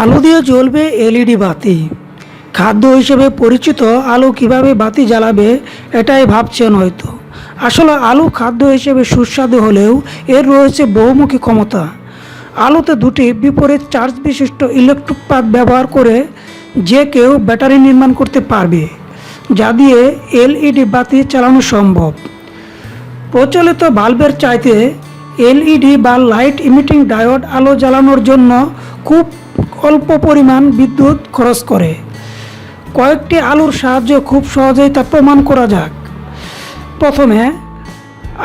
আলো দিয়ে জ্বলবে এলইডি বাতি। খাদ্য হিসেবে পরিচিত আলো কীভাবে বাতি জ্বালাবে, এটাই ভাবছেন হয়তো। আসলে আলু খাদ্য হিসেবে সুস্বাদু হলেও এর রয়েছে বহুমুখী ক্ষমতা। আলুতে দুটি বিপরীত চার্জ বিশিষ্ট ইলেকট্রিক পাত ব্যবহার করে যে কেউ ব্যাটারি নির্মাণ করতে পারবে, যা দিয়ে এলইডি বাতি চালানো সম্ভব। প্রচলিত বাল্বের চাইতে এলইডি বা লাইট ইমিটিং ডায়োড আলো জ্বালানোর জন্য খুব অল্প পরিমাণ বিদ্যুৎ খরচ করে। কয়েকটি আলুর সাহায্যে খুব সহজেই তা প্রমাণ করা যাক। প্রথমে,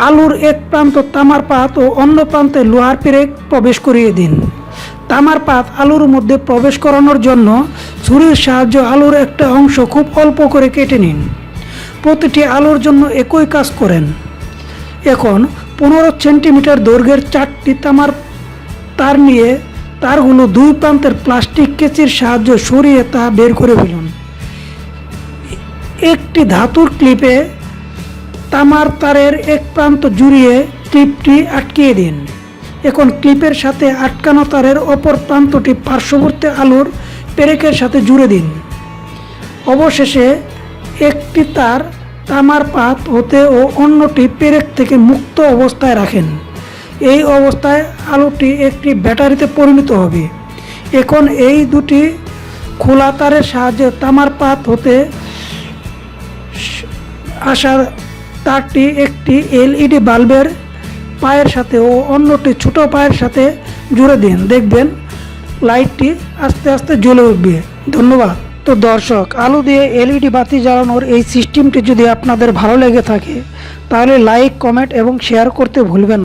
আলুর এক প্রান্ত তামার পাত ও অন্য প্রান্তে লোহার পেরেক প্রবেশ করিয়ে দিন। তামার পাত আলুর মধ্যে প্রবেশ করানোর জন্য ছুরির সাহায্যে আলুর একটা অংশ খুব অল্প করে কেটে নিন। প্রতিটি আলুর জন্য একই কাজ করেন। এখন পনেরো সেন্টিমিটার দৈর্ঘ্যের চারটি তামার তার নিয়ে তারগুলো দুই প্রান্তের প্লাস্টিক কেচির সাহায্যে সরিয়ে তা বের করে ফেলুন। একটি ধাতুর ক্লিপে তামার তারের এক প্রান্ত জুড়িয়ে ক্লিপটি আটকিয়ে দিন। এখন ক্লিপের সাথে আটকানো তারের অপর প্রান্তটি পার্শ্ববর্তী আলুর পেরেকের সাথে জুড়ে দিন। অবশেষে একটি তার তামার পাত হতে ও অন্যটি পেরেক থেকে মুক্ত অবস্থায় রাখেন। এই অবস্থায় আলুটি একটি ব্যাটারিতে পরিণত হবে। এখন এই দুটি খোলা তারের সাহায্যে তামার পাত হতে আসা তারটি একটি এলইডি বাল্বের পায়ের সাথে ও অন্যটি ছোট পায়ের সাথে জুড়ে দিন। দেখবেন লাইটটি আস্তে আস্তে জ্বলে উঠবে। ধন্যবাদ। তো দর্শক, আলু দিয়ে এলইডি বাতি জ্বালানোর এই সিস্টেমটি যদি আপনাদের ভালো লেগে থাকে, তাহলে লাইক, কমেন্ট এবং শেয়ার করতে ভুলবেন